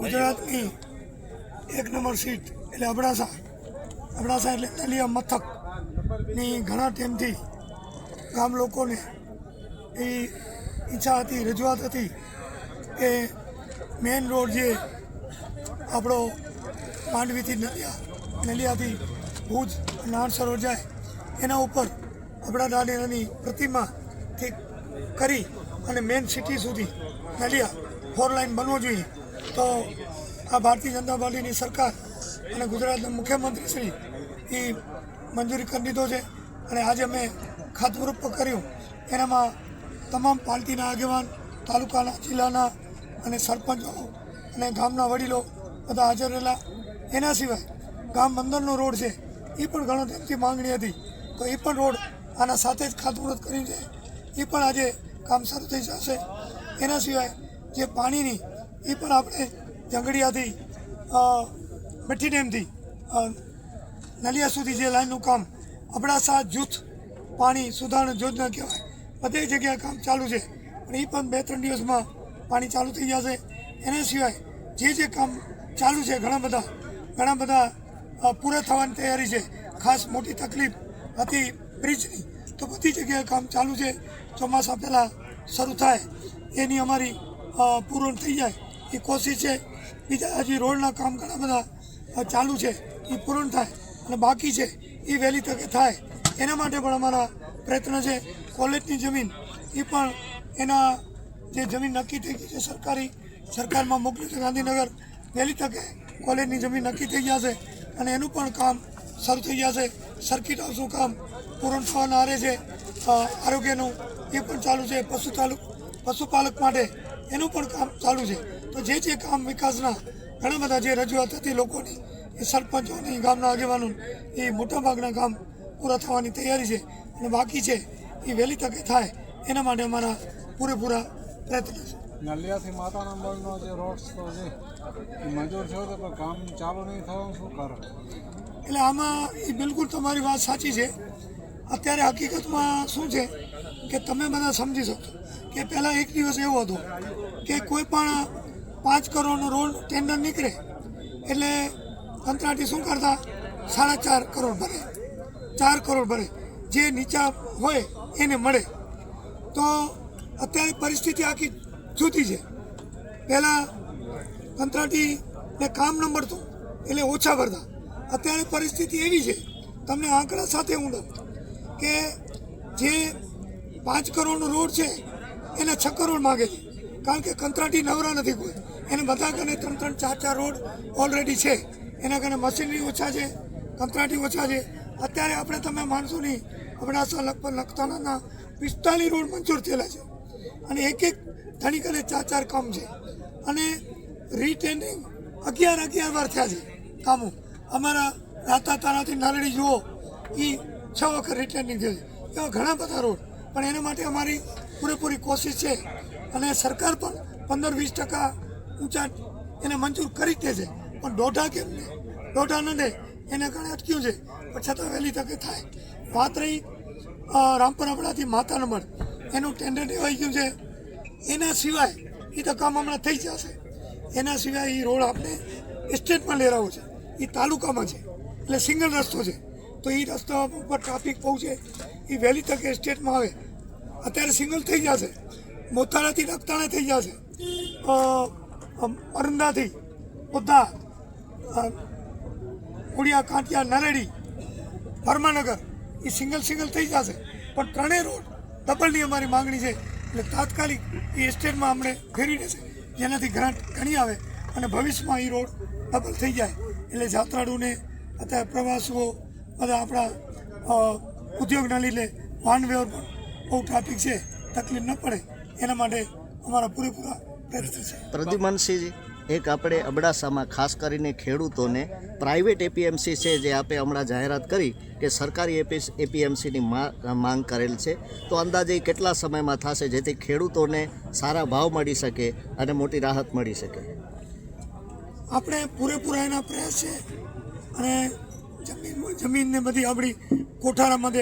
ગુજરાતની એક number seat. એટલે અબડાસા. અબડાસા એટલે નલિયા મથકની ઘણા ટાઈમથી ગામ લોકોને એ ઈચ્છા હતી, રજૂઆત હતી કે મેઇન રોડ જે આપણો માંડવીથી નલિયા, નલિયાથી ભુજ નાણ સરોવર જાય એના ઉપર અબડા દાદાની પ્રતિમાથી કરી અને મેઇન સિટી સુધી નલિયા ફોર લાઇન બનવો જોઈએ. તો આ ભારતીય જનતા પાર્ટીની સરકાર અને ગુજરાતના મુખ્યમંત્રી શ્રી એ મંજૂરી કરી દીધો છે અને આજે અમે ખાતમુહૂર્ત કર્યું. એનામાં તમામ પાર્ટીના આગેવાન, તાલુકાના, જિલ્લાના અને સરપંચો અને ગામના વડીલો બધા હાજર રહેલા. એના સિવાય ગામ બંદરનો રોડ છે, એ પણ ઘણો ટાઈમથી માંગણી હતી. તો એ પણ રોડ આના સાથે જ ખાતમુહૂર્ત કર્યું છે. એ પણ આજે કામ શરૂ થઈ જશે. એના સિવાય જે પાણીની એ પણ આપણે જંગડિયાથી મીઠી ડેમથી નલિયા સુધી જે લાઈનનું કામ, અબડાસા જૂથ પાણી સુધારણ યોજના કહેવાય, બધી જગ્યાએ કામ ચાલુ છે. પણ એ પણ બે ત્રણ દિવસમાં પાણી ચાલુ થઈ જશે. એના સિવાય જે જે કામ ચાલુ છે ઘણા બધા ઘણા બધા પૂરા થવાની તૈયારી છે. ખાસ મોટી તકલીફ હતી બ્રિજની, તો બધી જગ્યાએ કામ ચાલુ છે. ચોમાસા પહેલાં શરૂ થાય, એની અમારી પૂરણ થઈ જાય. એ કોશિશ છે. બીજા હજી રોડના કામ ઘણા બધા ચાલુ છે. એ પૂર્ણ થાય અને બાકી છે એ વહેલી તકે થાય. એના માટે પણ અમારા પ્રયત્ન છે. કોલેજની જમીન એ પણ એના જે જમીન નક્કી થઈ ગઈ છે સરકારી, સરકારમાં મોકલી છે ગાંધીનગર, વહેલી તકે કોલેજની જમીન નક્કી થઈ જશે અને એનું પણ કામ શરૂ થઈ જશે સર્કિટ હાઉસનું કામ પૂરણ થવાના આરે છે. આરોગ્યનું એ પણ ચાલુ છે. પશુ તાલુક, પશુપાલક માટે એનું પણ કામ ચાલુ છે. તો જે જે કામ વિકાસના ઘણા બધા જે રજૂઆત હતી લોકોની એ સરપંચોની ગામના આગેવાનો એ મોટાભાગના કામ પૂરા થવાની તૈયારી છે અને બાકી છે એ વહેલી તકે થાય એના માટે અમારા પૂરેપૂરા પ્રયત્ન છે. નલિયાથી માતાના મળનો જે રોડ છે એ મંજૂર થયો તો પણ કામ ચાલુ નહીં થવાનું શું કારણ? એટલે આમાં એ બિલકુલ તમારી વાત સાચી છે. અત્યારે હકીકતમાં શું છે કે તમે બધા સમજી શકશો કે પહેલાં એક દિવસ એવો હતો કે કોઈ પણ પાંચ કરોડનો રોડ ટેન્ડર નીકળે એટલે કંત્રાટી શું કરતા? સાડા ચાર કરોડ ભરે. ચાર કરોડ ભરે. જે નીચા હોય એને મળે. તો અત્યારે પરિસ્થિતિ આખી જુદી છે. પહેલાં કંત્રાટીને કામ ન મળતું એટલે ઓછા ભરતા. અત્યારે પરિસ્થિતિ એવી છે. તમને આંકડા સાથે હું કે જે પાંચ કરોડનો રોડ છે એને છ કરોડ માગે છે. કારણ કે કંત્રાટી નવરા નથી કોઈ. એને બધા કને ત્રણ ત્રણ ચાર ચાર રોડ ઓલરેડી છે. એના કારણે મશીનરી ઓછા છે, કંત્રાટી ઓછા છે. અત્યારે આપણે તમે માનશો નહીં, અબડાસા લગભગ લખતાણાના પિસ્તાલીસ રોડ મંજૂર થયેલા છે. અને એક એક ધણી કને ચાર ચાર કામ છે. અને રીટેન્ડિંગ અગિયાર અગિયાર વાર થયા છે કામો. અમારા રાતા તારાથી નાલડી જુઓ એ છ વખત રીટેન્ડિંગ થયું છે એવા ઘણા બધા રોડ. પણ એના માટે અમારી પૂરેપૂરી કોશિશ છે અને સરકાર પણ પંદર વીસ ટકા ઊંચા એને મંજૂર કરી દે છે. પણ દોઢા કેમ નહીં? દોઢા ન દે એના કારણે અટક્યું છે. પણ છતાં વહેલી તકે થાય. વાત રહી અ, રામપર આપણાથી માતા નંબર. એનું ટેન્ડર લેવાઈ ગયું છે. એના સિવાય એ તો કામ હમણાં થઈ જશે. એના સિવાય એ રોડ આપણે એસ્ટેટમાં લેરાવો છે. એ તાલુકામાં છે. એટલે સિંગલ રસ્તો છે. તો એ રસ્તા ઉપર ટ્રાફિક બહુ છે એ વહેલી તકે એસ્ટેટમાં આવે. અત્યારે સિંગલ થઈ જશે મોતાળાથી રક્તાણા થઈ જશે અરંદાથી બધા ઉડિયા કાંટિયા નરેડી પરમાનગર એ સિંગલ સિંગલ થઈ જશે પણ ત્રણેય રોડ ડબલની અમારી માંગણી છે. એટલે તાત્કાલિક એ એસ્ટેટમાં અમને ફેરવી દેશે. જેનાથી ગ્રાન્ટ ઘણી આવે અને ભવિષ્યમાં એ રોડ ડબલ થઈ જાય. એટલે જાત્રાળુને અત્યારે પ્રવાસીઓ, બધા આપણા ઉદ્યોગના લીધે વાહન વ્યવહાર પણ બહુ ટ્રાફિક છે તકલીફ ન પડે. એના માટે અમારા પૂરેપૂરા પ્રયત્ન છે. પ્રદ્યુમનસિંહજી એક આપણે અબડાસામાં ખાસ કરીને ખેડૂતોને પ્રાઇવેટ એપીએમસી છે જે આપે હમણાં જાહેરાત કરી કે સરકારી એપી એપીએમસીની માંગ કરેલ છે. તો અંદાજે કેટલા સમયમાં થશે જેથી ખેડૂતોને સારા ભાવ મળી શકે અને મોટી રાહત મળી શકે? આપણે પૂરેપૂરા એના પ્રયાસ છે અને જમીન જમીનને બધી આપણી કોઠારામાં